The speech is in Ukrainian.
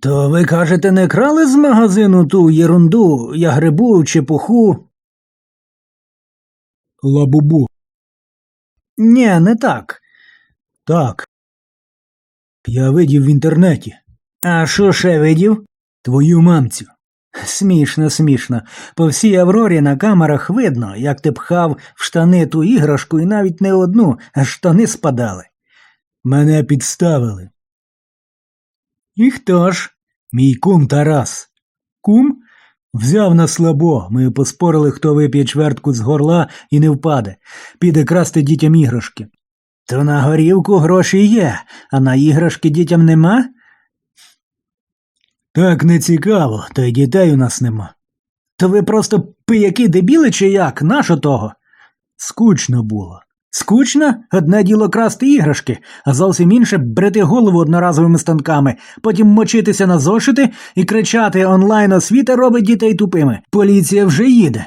То ви кажете, не крали з магазину ту єрунду, ягрибу, чепуху? Лабубу. Ні, не так. Так. Я видів в інтернеті. А що ще видів? Твою мамцю. Смішно, смішно. По всій Аврорі на камерах видно, як ти пхав в штани ту іграшку і навіть не одну, а штани спадали. Мене підставили. І хто ж? Мій кум Тарас. Кум? Взяв на слабо. Ми поспорили, хто вип'є чвертку з горла і не впаде. Піде красти дітям іграшки. То на горівку гроші є, а на іграшки дітям нема? Так не цікаво, та й дітей у нас нема. То ви просто пияки дебіли чи як? Нащо того? Скучно було. Скучно? Одне діло красти іграшки, а зовсім інше брити голову одноразовими станками, потім мочитися на зошити і кричати онлайн освіта робить дітей тупими. Поліція вже їде.